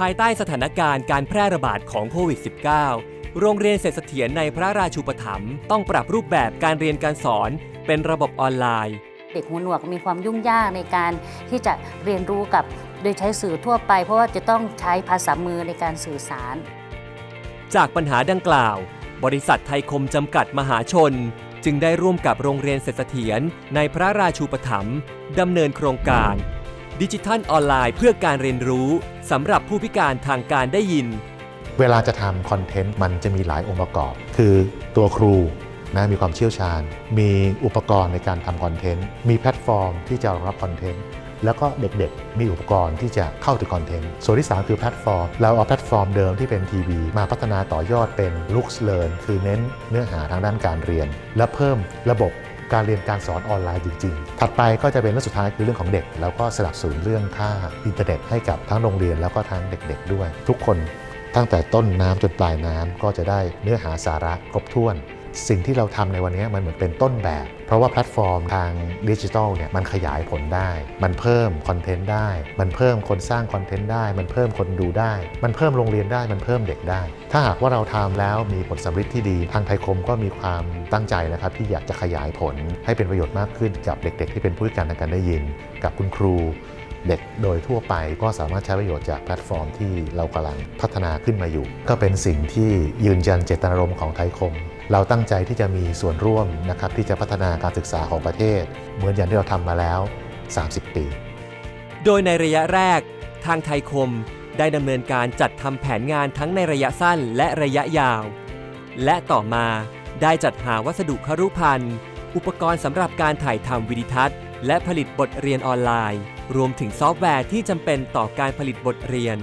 ภายใต้สถานการณ์การแพร่ระบาดของโควิด -19 โรงเรียนเศรษฐเสถียรในพระราชูปถัมภ์ต้องปรับรูปแบบการเรียนการสอนเป็นระบบออนไลน์ เด็กหูหนวกมีความยุ่งยากในการที่จะเรียนรู้กับโดยใช้สื่อทั่วไป เพราะว่าจะต้องใช้ภาษามือในการสื่อสาร จากปัญหาดังกล่าว บริษัทไทยคมจำกัดมหาชน จึงได้ร่วมกับโรงเรียนเศรษฐเสถียรในพระราชูปถัมภ์ดำเนินโครงการ ดิจิทัลออนไลน์เพื่อการเรียนรู้ สำหรับผู้พิการทางการได้ยิน เวลาจะทำคอนเทนต์มันจะมีหลายองค์ประกอบ คือตัวครูนะมีความเชี่ยวชาญ มีอุปกรณ์ในการทำคอนเทนต์ มีแพลตฟอร์มที่จะรองรับคอนเทนต์แล้วก็เด็กๆ มีอุปกรณ์ที่จะเข้าถึงคอนเทนต์ ส่วนที่ 3 คือแพลตฟอร์ม เราเอาแพลตฟอร์มเดิมที่เป็นทีวี มาพัฒนาต่อยอดเป็น l o o k s Learn คือเน้นเนื้อหาทางด้านการเรียน และเพิ่มระบบ การเรียนการสอนออนไลน์จริง ๆ ถัดไปก็จะเป็นเรื่องสุดท้ายคือเรื่องของเด็ก แล้วก็สนับสนุนเรื่องค่าอินเทอร์เน็ตให้กับทั้งโรงเรียนแล้วก็ทั้งเด็ก ๆ ด้วย ทุกคนตั้งแต่ต้นน้ำจนปลายน้ำก็จะได้เนื้อหาสาระครบถ้วน สิ่งที่เราทำในวันนี้มันเหมือนเป็นต้นแบบ เพราะว่าแพลตฟอร์มทางดิจิทัลเนี่ยมันขยายผลได้ มันเพิ่มคอนเทนต์ได้ มันเพิ่มคนสร้างคอนเทนต์ได้ มันเพิ่มคนดูได้ มันเพิ่มโรงเรียนได้ มันเพิ่มเด็กได้ ถ้าหากว่าเราทำแล้วมีผลสำฤทธิ์ที่ดี ทางไทยคมก็มีความตั้งใจนะครับที่อยากจะขยายผลให้เป็นประโยชน์มากขึ้นกับเด็ก ๆ ที่เป็นผู้พิการทางการได้ยิน กับคุณครูเด็กโดยทั่วไปก็สามารถใช้ประโยชน์จากแพลตฟอร์มที่เรากำลังพัฒนาขึ้นมาอยู่ ก็เป็นสิ่งที่ยืนยันเจตนารมณ์ของไทยคม เราตั้งใจที่จะมีส่วนร่วมนะครับที่จะพัฒนาการศึกษาของประเทศ เหมือนอย่างที่เราทำมาแล้ว 30 ปี โดยในระยะแรก ทางไทยคมได้ดำเนินการจัดทำแผนงานทั้งในระยะสั้นและระยะยาว และต่อมาได้จัดหาวัสดุครุภัณฑ์อุปกรณ์สำหรับการถ่ายทำวิดีทัศน์ และผลิตบทเรียนออนไลน์ รวมถึงซอฟต์แวร์ที่จำเป็นต่อการผลิตบทเรียน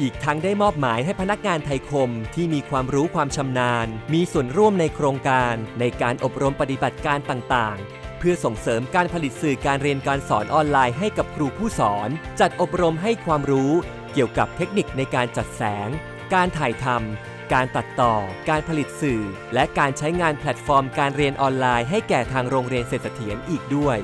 อีกทั้งได้มอบหมายให้พนักงานไทยคมที่มีความรู้ความชำนาญ มีส่วนร่วมในโครงการในการอบรมปฏิบัติการต่างๆ เพื่อส่งเสริมการผลิตสื่อการเรียนการสอนออนไลน์ให้กับครูผู้สอน จัดอบรมให้ความรู้เกี่ยวกับเทคนิคในการจัดแสง การถ่ายทำการตัดต่อ การผลิตสื่อ และการใช้งานแพลตฟอร์มการเรียนออนไลน์ให้แก่ทางโรงเรียนเศรษฐเถียรอีกด้วย